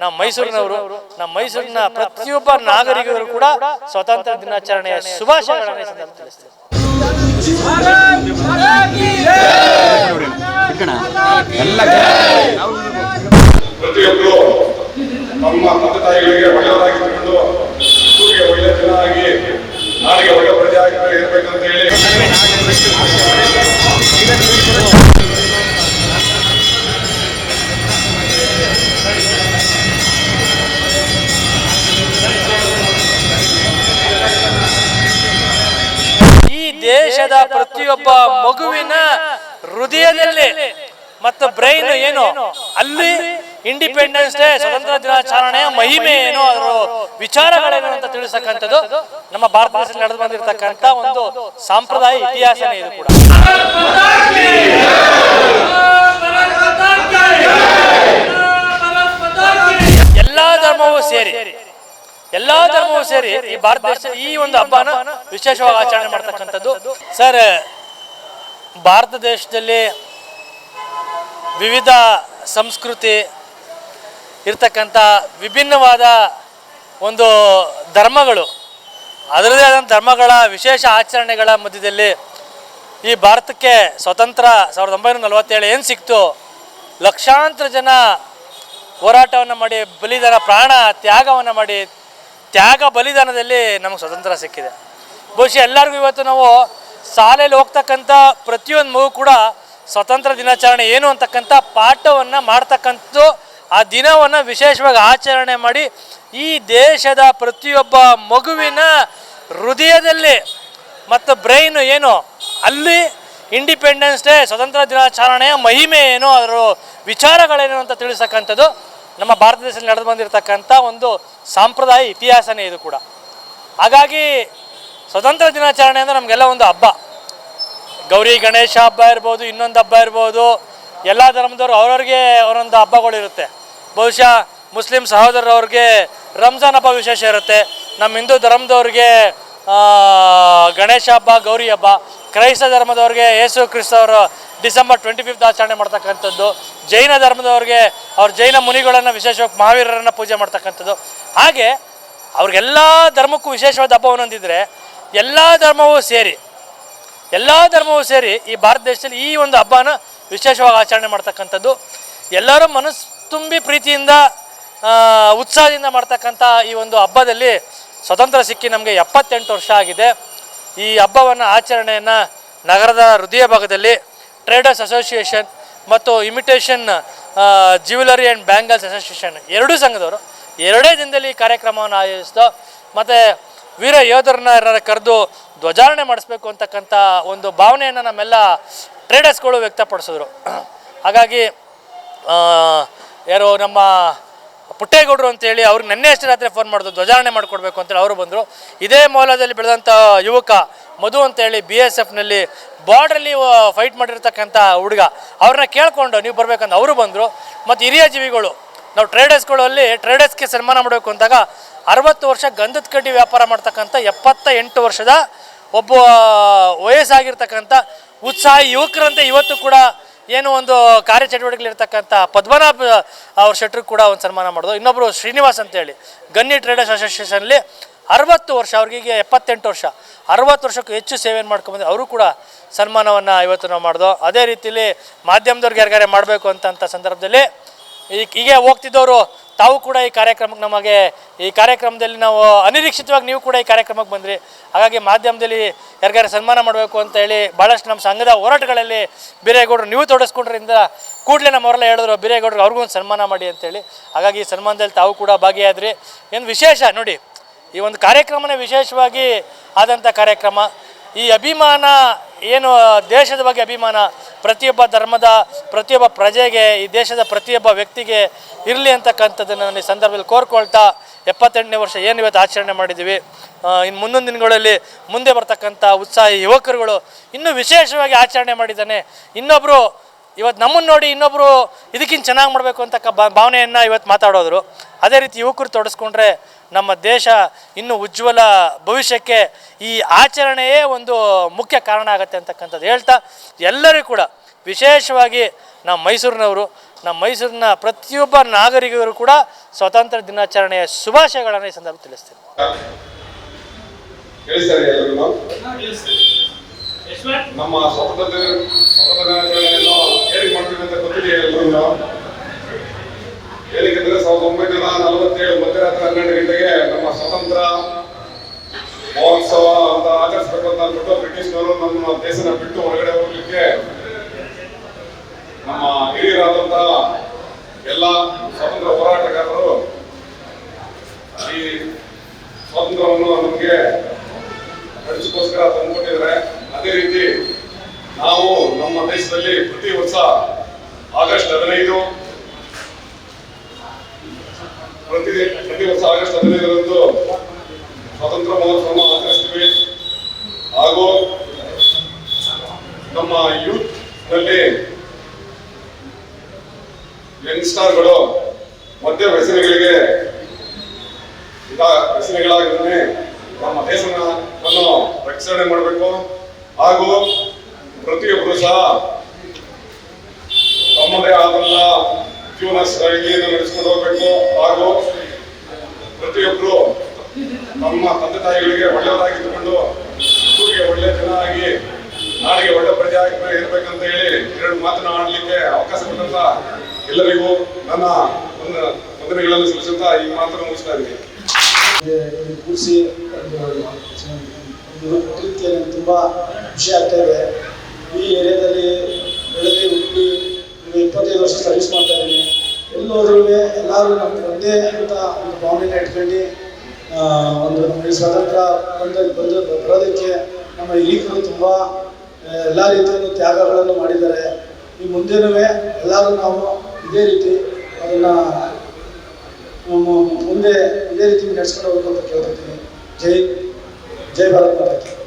ನಮ್ಮ ಮೈಸೂರಿನವರು, ನಮ್ಮ ಮೈಸೂರಿನ ಪ್ರತಿಯೊಬ್ಬ ನಾಗರಿಕರು ಕೂಡ ಸ್ವಾತಂತ್ರ್ಯ ದಿನಾಚರಣೆಯ ಶುಭಾಶಯಗಳನ್ನು ತಿಳಿಸ್ತೇನೆ ಪ್ರತಿಯೊಬ್ಬರು ನಮ್ಮ ತಂದೆ ತಾಯಿಗಳಿಗೆ ಒಳ್ಳೆಯ ಜನರಾಗಿ ನಾಡಿಗೆ ಒಳ್ಳೆಯ ಪ್ರಜೆಯಾಗಿ ಇರಬೇಕಂತ ಹೇಳಿ ಪ್ರತಿಯೊಬ್ಬ ಮಗುವಿನ ಹೃದಯದಲ್ಲಿ ಮತ್ತು ಬ್ರೈನ್ ಏನು? ಅಲ್ಲಿ ಇಂಡಿಪೆಂಡೆನ್ಸ್ ಡೇ ಸ್ವತಂತ್ರ ದಿನಾಚರಣೆಯ ಮಹಿಮೆ ಏನು? ಅದರ ವಿಚಾರಗಳೇನು ಅಂತ ತಿಳಿಸಕ್ಕಂಥದ್ದು ನಮ್ಮ ಭಾರತ ದೇಶದಲ್ಲಿ ನಡೆದು ಬಂದಿರತಕ್ಕಂಥ ಒಂದು ಸಾಂಪ್ರದಾಯ ಇತಿಹಾಸನೇ ಇದು ಕೂಡ. ಎಲ್ಲಾ ಧರ್ಮವೂ ಸೇರಿ, ಎಲ್ಲಾ ಧರ್ಮವೂ ಸೇರಿ ಈ ಭಾರತ ದೇಶದ ಈ ಒಂದು ಹಬ್ಬನ ವಿಶೇಷವಾಗಿ ಆಚರಣೆ ಮಾಡ್ತಕ್ಕಂಥದ್ದು. ಸರ್ ಭಾರತ ದೇಶದಲ್ಲಿ ವಿವಿಧ ಸಂಸ್ಕೃತಿ ಇರ್ತಕ್ಕಂಥ ವಿಭಿನ್ನವಾದ ಒಂದು ಧರ್ಮಗಳು ಅದರದೇ ಆದಂಥ ಧರ್ಮಗಳ ವಿಶೇಷ ಆಚರಣೆಗಳ ಮಧ್ಯದಲ್ಲಿ ಈ ಭಾರತಕ್ಕೆ ಸ್ವತಂತ್ರ ಸಾವಿರದ ಒಂಬೈನೂರ ನಲವತ್ತೇಳು ಏನು ಸಿಕ್ತು? ಲಕ್ಷಾಂತರ ಜನ ಹೋರಾಟವನ್ನು ಮಾಡಿ, ಬಲಿದಾನ, ಪ್ರಾಣ ತ್ಯಾಗವನ್ನು ಮಾಡಿ, ತ್ಯಾಗ ಬಲಿದಾನದಲ್ಲಿ ನಮಗೆ ಸ್ವತಂತ್ರ ಸಿಕ್ಕಿದೆ. ಬಹುಶಃ ಎಲ್ಲರಿಗೂ ಇವತ್ತು ನಾವು ಶಾಲೆಯಲ್ಲಿ ಹೋಗ್ತಕ್ಕಂಥ ಪ್ರತಿಯೊಂದು ಮಗು ಕೂಡ ಸ್ವತಂತ್ರ ದಿನಾಚರಣೆ ಏನು ಅಂತಕ್ಕಂಥ ಪಾಠವನ್ನು ಮಾಡ್ತಕ್ಕಂಥದ್ದು, ಆ ದಿನವನ್ನು ವಿಶೇಷವಾಗಿ ಆಚರಣೆ ಮಾಡಿ ಈ ದೇಶದ ಪ್ರತಿಯೊಬ್ಬ ಮಗುವಿನ ಹೃದಯದಲ್ಲಿ ಮತ್ತು ಬ್ರೈನ್ ಏನು, ಅಲ್ಲಿ ಇಂಡಿಪೆಂಡೆನ್ಸ್ ಡೇ ಸ್ವತಂತ್ರ ದಿನಾಚರಣೆಯ ಮಹಿಮೆ ಏನು, ಅದರ ವಿಚಾರಗಳೇನು ಅಂತ ತಿಳಿಸಕ್ಕಂಥದ್ದು ನಮ್ಮ ಭಾರತ ದೇಶದಲ್ಲಿ ನಡೆದು ಬಂದಿರತಕ್ಕಂಥ ಒಂದು ಸಾಂಪ್ರದಾಯ ಇತಿಹಾಸನೇ ಇದು ಕೂಡ. ಹಾಗಾಗಿ ಸ್ವತಂತ್ರ ದಿನಾಚರಣೆ ಅಂದರೆ ನಮಗೆಲ್ಲ ಒಂದು ಹಬ್ಬ. ಗೌರಿ, ಗಣೇಶ ಹಬ್ಬ ಇರ್ಬೋದು, ಇನ್ನೊಂದು ಹಬ್ಬ ಇರ್ಬೋದು, ಎಲ್ಲ ಧರ್ಮದವರು ಅವ್ರವ್ರಿಗೆ ಅವರೊಂದು ಹಬ್ಬಗಳಿರುತ್ತೆ. ಬಹುಶಃ ಮುಸ್ಲಿಂ ಸಹೋದರರವ್ರಿಗೆ ರಂಜಾನ್ ಹಬ್ಬ ವಿಶೇಷ ಇರುತ್ತೆ. ನಮ್ಮ ಹಿಂದೂ ಧರ್ಮದವ್ರಿಗೆ ಗಣೇಶ ಹಬ್ಬ, ಗೌರಿ ಹಬ್ಬ, ಕ್ರೈಸ್ತ ಧರ್ಮದವ್ರಿಗೆ ಯೇಸು ಕ್ರಿಸ್ತವರು ಡಿಸೆಂಬರ್ ಟ್ವೆಂಟಿ ಫಿಫ್ತ್ ಆಚರಣೆ ಮಾಡ್ತಕ್ಕಂಥದ್ದು. ಜೈನ ಧರ್ಮದವ್ರಿಗೆ ಅವ್ರ ಜೈನ ಮುನಿಗಳನ್ನು ವಿಶೇಷವಾಗಿ ಮಹಾವೀರರನ್ನು ಪೂಜೆ ಮಾಡ್ತಕ್ಕಂಥದ್ದು. ಹಾಗೆ ಅವ್ರಿಗೆಲ್ಲ ಧರ್ಮಕ್ಕೂ ವಿಶೇಷವಾದ ಹಬ್ಬವನ್ನೊಂದಿದ್ದರೆ ಒಂದೊಂದಿದ್ರೆ ಎಲ್ಲ ಧರ್ಮವೂ ಸೇರಿ, ಎಲ್ಲ ಧರ್ಮವೂ ಸೇರಿ ಈ ಭಾರತ ದೇಶದಲ್ಲಿ ಈ ಒಂದು ಹಬ್ಬನ ವಿಶೇಷವಾಗಿ ಆಚರಣೆ ಮಾಡ್ತಕ್ಕಂಥದ್ದು. ಎಲ್ಲರೂ ಮನಸ್ಸು ತುಂಬಿ ಪ್ರೀತಿಯಿಂದ ಉತ್ಸಾಹದಿಂದ ಮಾಡ್ತಕ್ಕಂಥ ಈ ಒಂದು ಹಬ್ಬದಲ್ಲಿ ಸ್ವತಂತ್ರ ಸಿಕ್ಕಿ ನಮಗೆ ಎಪ್ಪತ್ತೆಂಟು ವರ್ಷ ಆಗಿದೆ. ಈ ಹಬ್ಬವನ್ನು ಆಚರಣೆಯನ್ನು ನಗರದ ಹೃದಯ ಭಾಗದಲ್ಲಿ ಟ್ರೇಡರ್ಸ್ ಅಸೋಸಿಯೇಷನ್ ಮತ್ತು imitation jewellery and bangles association ಎರಡೂ ಸಂಘದವರು ಎರಡೇ ದಿನದಲ್ಲಿ ಈ ಕಾರ್ಯಕ್ರಮವನ್ನು ಆಯೋಜಿಸ್ತು ಮತ್ತು ವೀರ ಯೋಧರನ್ನ ಕರೆದು ಧ್ವಜಾರಣೆ ಮಾಡಿಸ್ಬೇಕು ಅಂತಕ್ಕಂಥ ಒಂದು ಭಾವನೆಯನ್ನು ನಮ್ಮೆಲ್ಲ ಟ್ರೇಡರ್ಸ್ಗಳು ವ್ಯಕ್ತಪಡಿಸಿದ್ರು. ಹಾಗಾಗಿ ಯಾರು ನಮ್ಮ ಪುಟ್ಟೇಗೌಡರು ಅಂತೇಳಿ ಅವ್ರಿಗೆ ನೆನ್ನೆ ಅಷ್ಟೇ ರಾತ್ರಿ ಫೋನ್ ಮಾಡಿದ್ರು ಧ್ವಜಾರಣೆ ಮಾಡಿಕೊಡ್ಬೇಕು ಅಂತೇಳಿ ಅವರು ಬಂದರು. ಇದೇ ಮೌಲ್ಯದಲ್ಲಿ ಬೆಳೆದಂಥ ಯುವಕ ಮಧು ಅಂತೇಳಿ ಬಿ ಎಸ್ ಎಫ್ನಲ್ಲಿ ಬಾರ್ಡ್ರಲ್ಲಿ ಫೈಟ್ ಮಾಡಿರ್ತಕ್ಕಂಥ ಹುಡುಗ. ಅವ್ರನ್ನ ಕೇಳಿಕೊಂಡು ನೀವು ಬರಬೇಕಂತ ಅವರು ಬಂದರು. ಮತ್ತು ಹಿರಿಯ ಜೀವಿಗಳು, ನಾವು ಟ್ರೇಡರ್ಸ್ಗಳಲ್ಲಿ ಟ್ರೇಡರ್ಸ್ಗೆ ಸನ್ಮಾನ ಮಾಡಬೇಕು ಅಂದಾಗ ಅರವತ್ತು ವರ್ಷ ಗಂಧದ ಕಡ್ಡಿ ವ್ಯಾಪಾರ ಮಾಡ್ತಕ್ಕಂಥ ಎಪ್ಪತ್ತ ಎಂಟು ವರ್ಷದ ಒಬ್ಬ ವಯಸ್ಸಾಗಿರ್ತಕ್ಕಂಥ, ಉತ್ಸಾಹಿ ಯುವಕರಂತೆ ಇವತ್ತು ಕೂಡ ಏನು ಒಂದು ಕಾರ್ಯಚಟುವಟಿಕೆಗಳಿರ್ತಕ್ಕಂಥ ಪದ್ಮನಾಭ ಅವ್ರ ಶೆಟ್ರು ಕೂಡ ಒಂದು ಸನ್ಮಾನ ಮಾಡೋದು. ಇನ್ನೊಬ್ಬರು ಶ್ರೀನಿವಾಸ್ ಅಂತೇಳಿ, ಗನ್ನಿ ಟ್ರೇಡರ್ಸ್ ಅಸೋಸಿಯೇಷನಲ್ಲಿ ಅರವತ್ತು ವರ್ಷ, ಅವ್ರಿಗೆ ಎಪ್ಪತ್ತೆಂಟು ವರ್ಷ. ಅರವತ್ತು ವರ್ಷಕ್ಕೂ ಹೆಚ್ಚು ಸೇವೆಯನ್ನು ಮಾಡ್ಕೊಂಬಂದು ಅವರು ಕೂಡ ಸನ್ಮಾನವನ್ನು ಇವತ್ತು ನಾವು ಮಾಡ್ದೋ. ಅದೇ ರೀತಿಯಲ್ಲಿ ಮಾಧ್ಯಮದವ್ರಿಗೆ ಯಾರಿಗಾರೆ ಮಾಡಬೇಕು ಅಂತಂಥ ಸಂದರ್ಭದಲ್ಲಿ ಈಗ ಹೀಗೆ ಹೋಗ್ತಿದ್ದವರು ತಾವು ಕೂಡ ಈ ಕಾರ್ಯಕ್ರಮಕ್ಕೆ ನಮಗೆ, ಈ ಕಾರ್ಯಕ್ರಮದಲ್ಲಿ ನಾವು ಅನಿರೀಕ್ಷಿತವಾಗಿ ನೀವು ಕೂಡ ಈ ಕಾರ್ಯಕ್ರಮಕ್ಕೆ ಬಂದ್ರಿ. ಹಾಗಾಗಿ ಮಾಧ್ಯಮದಲ್ಲಿ ಯಾರಿಗಾರು ಸನ್ಮಾನ ಮಾಡಬೇಕು ಅಂತ ಹೇಳಿ ಭಾಳಷ್ಟು ನಮ್ಮ ಸಂಘದ ಹೋರಾಟಗಳಲ್ಲಿ ಬೀರೇಗೌಡರು ನೀವು ತೊಡಸ್ಕೊಂಡ್ರಿಂದ ಕೂಡಲೇ ನಮ್ಮವರೆಲ್ಲ ಹೇಳಿದ್ರು ಬೀರೇಗೌಡರು ಅವ್ರಿಗೂ ಒಂದು ಸನ್ಮಾನ ಮಾಡಿ ಅಂತೇಳಿ ಹಾಗಾಗಿ ಈ ಸನ್ಮಾನದಲ್ಲಿ ತಾವು ಕೂಡ ಭಾಗಿಯಾದ್ರಿ. ಏನು ವಿಶೇಷ ನೋಡಿ, ಈ ಒಂದು ಕಾರ್ಯಕ್ರಮನೇ ವಿಶೇಷವಾಗಿ ಆದಂಥ ಕಾರ್ಯಕ್ರಮ. ಈ ಅಭಿಮಾನ, ಏನು ದೇಶದ ಬಗ್ಗೆ ಅಭಿಮಾನ ಪ್ರತಿಯೊಬ್ಬ ಧರ್ಮದ, ಪ್ರತಿಯೊಬ್ಬ ಪ್ರಜೆಗೆ, ಈ ದೇಶದ ಪ್ರತಿಯೊಬ್ಬ ವ್ಯಕ್ತಿಗೆ ಇರಲಿ ಅಂತಕ್ಕಂಥದ್ದನ್ನು ನಾನು ಈ ಸಂದರ್ಭದಲ್ಲಿ ಕೋರ್ಕೊಳ್ತಾ ಎಪ್ಪತ್ತೆಂಟನೇ ವರ್ಷ ಏನು ಇವತ್ತು ಆಚರಣೆ ಮಾಡಿದ್ದೀವಿ. ಇನ್ನು ಮುಂದೊಂದು ದಿನಗಳಲ್ಲಿ ಮುಂದೆ ಬರ್ತಕ್ಕಂಥ ಉತ್ಸಾಹಿ ಯುವಕರುಗಳು ಇನ್ನೂ ವಿಶೇಷವಾಗಿ ಆಚರಣೆ ಮಾಡಿದ್ದಾನೆ. ಇನ್ನೊಬ್ಬರು ಇವತ್ತು ನಮ್ಮನ್ನು ನೋಡಿ ಇನ್ನೊಬ್ಬರು ಇದಕ್ಕಿಂತ ಚೆನ್ನಾಗಿ ಮಾಡಬೇಕು ಅಂತ ಕ- ಭಾವನೆಯನ್ನು ಇವತ್ತು ಮಾತಾಡೋದ್ರು. ಅದೇ ರೀತಿ ಯುವಕರು ತೊಡಸ್ಕೊಂಡ್ರೆ ನಮ್ಮ ದೇಶ ಇನ್ನು ಉಜ್ವಲ ಭವಿಷ್ಯಕ್ಕೆ ಈ ಆಚರಣೆಯೇ ಒಂದು ಮುಖ್ಯ ಕಾರಣ ಆಗುತ್ತೆ ಅಂತಕ್ಕಂಥದ್ದು ಹೇಳ್ತಾ ಎಲ್ಲರೂ ಕೂಡ ವಿಶೇಷವಾಗಿ ನಮ್ಮ ಮೈಸೂರಿನವರು ನಮ್ಮ ಮೈಸೂರಿನ ಪ್ರತಿಯೊಬ್ಬ ನಾಗರಿಕರು ಕೂಡ ಸ್ವಾತಂತ್ರ್ಯ ದಿನಾಚರಣೆಯ ಶುಭಾಶಯಗಳನ್ನು ಈ ಸಂದರ್ಭ ತಿಳಿಸ್ತೀನಿ. ನಮ್ಮ ಸ್ವಾತಂತ್ರ್ಯ ದಿನಾಚರಣೆಯನ್ನು ಹೇಗೆ ಮಾಡ್ತೀವಿ ಅಂತ ಗೊತ್ತಿದೆ ಎಲ್ಲರಿಗೂ ಏನಕ್ಕೆಂದ್ರೆ ಸಾವಿರದ ಒಂಬೈನೂರ ನಲವತ್ತೇಳು ಮಧ್ಯರಾತ್ರಿ ಹನ್ನೆರಡು ಗಂಟೆಗೆ ನಮ್ಮ ಸ್ವತಂತ್ರ ಮಹೋತ್ಸವ ಅಂತ ಆಚರಿಸಬೇಕು ಅಂತ ಅಂದ್ಬಿಟ್ಟು ಬ್ರಿಟಿಷ್ನವರು ನಮ್ಮ ದೇಶನ ಬಿಟ್ಟು ಹೊರಗಡೆ ಹೋಗ್ಲಿಕ್ಕೆ ನಮ್ಮ ಹಿರಿಯರಾದಂತಹ ಎಲ್ಲ ಸ್ವತಂತ್ರ ಹೋರಾಟಗಾರರು ಈ ಸ್ವಾತಂತ್ರ್ಯವನ್ನು ನಮಗೆ ಖರ್ಚಿಗೋಸ್ಕರ ತಂದುಕೊಟ್ಟಿದ್ದಾರೆ ಅದೇ ರೀತಿ ನಾವು ನಮ್ಮ ದೇಶದಲ್ಲಿ ಪ್ರತಿ ವರ್ಷ ಆಗಸ್ಟ್ ಹದಿನೈದು ಪ್ರತಿ ಪ್ರತಿ ವರ್ಷ ಆಗಸ್ಟ್ ಹದಿನೈದರಂದು ಸ್ವಾತಂತ್ರ್ಯ ಮಹೋತ್ಸವ ಆಚರಿಸ್ತೀವಿ. ಹಾಗೂ ನಮ್ಮ ಯೂತ್ನಲ್ಲಿ ಯಂಗ್ಸ್ಟರ್ಗಳು ಮದ್ಯ ವ್ಯಸನಗಳಿಗೆ ವ್ಯಸನಗಳಾಗದೇ ನಮ್ಮ ದೇಶವನ್ನು ರಕ್ಷಣೆ ಮಾಡಬೇಕು. ಹಾಗೂ ಪ್ರತಿಯೊಬ್ಬರು ಸಹ ತಮ್ಮದೇ ಆದಂತಹ ಜೀವನ ಶೈಲಿಯನ್ನು ನಡೆಸ್ಕೊಂಡು ಹೋಗ್ಬೇಕು. ಹಾಗೂ ಪ್ರತಿಯೊಬ್ಬರು ನಮ್ಮ ತಂದೆ ತಾಯಿಗಳಿಗೆ ಒಳ್ಳೆಯದಾಗಿದ್ದುಕೊಂಡು ಊರಿಗೆ ಒಳ್ಳೆಯ ಜನ ಆಗಿ ನಾಡಿಗೆ ಒಳ್ಳೆ ಪ್ರಜೆ ಇರಬೇಕಂತ ಹೇಳಿ ಎರಡು ಮಾತನ್ನ ಆಡಲಿಕ್ಕೆ ಅವಕಾಶ ಕೊಟ್ಟಂತ ಎಲ್ಲರಿಗೂ ನನ್ನ ಒಂದು ವಂದನೆಗಳನ್ನು ಸಲ್ಲಿಸುತ್ತಾ ಈ ಮಾತನ್ನು ಮುಗಿಸ್ತಾ ಇದ್ದೀನಿ. ಕೂರಿಸಿ ಒಂದು ನನಗೆ ತುಂಬ ಖುಷಿ ಆಗ್ತಾ ಇದೆ. ಈ ಏರಿಯಾದಲ್ಲಿ ಇಪ್ಪತ್ತೈದು ವರ್ಷ ಸರ್ವಿಸ್ ಮಾಡ್ತಾ ಇದ್ದೀನಿ. ಎಲ್ಲರೂ ಎಲ್ಲರೂ ನಮ್ಗೆ ಒಂದೇ ಅಂತ ಒಂದು ಭಾವನೆನ ಇಟ್ಕೊಂಡು ಒಂದು ನಮಗೆ ಸ್ವಾತಂತ್ರ್ಯ ಬಂದ, ಬಂದು, ಬರೋದಕ್ಕೆ ನಮ್ಮ ಹಿರಿಯರು ತುಂಬ ಎಲ್ಲ ರೀತಿಯ ತ್ಯಾಗಗಳನ್ನು ಮಾಡಿದ್ದಾರೆ. ಈ ಮುಂದೆನೂ ಎಲ್ಲರೂ ನಾವು ಇದೇ ರೀತಿ ಅದನ್ನು ಮುಂದೆ ಇದೇ ರೀತಿ ನಡೆಸ್ಕೊಂಡು ಹೋಗ್ಬೇಕು ಅಂತ ಕೇಳ್ತಿದ್ದೀನಿ ಜೈ ಜೈ ಭಾರತ್ ಮಾತಾಡ್ತೀನಿ.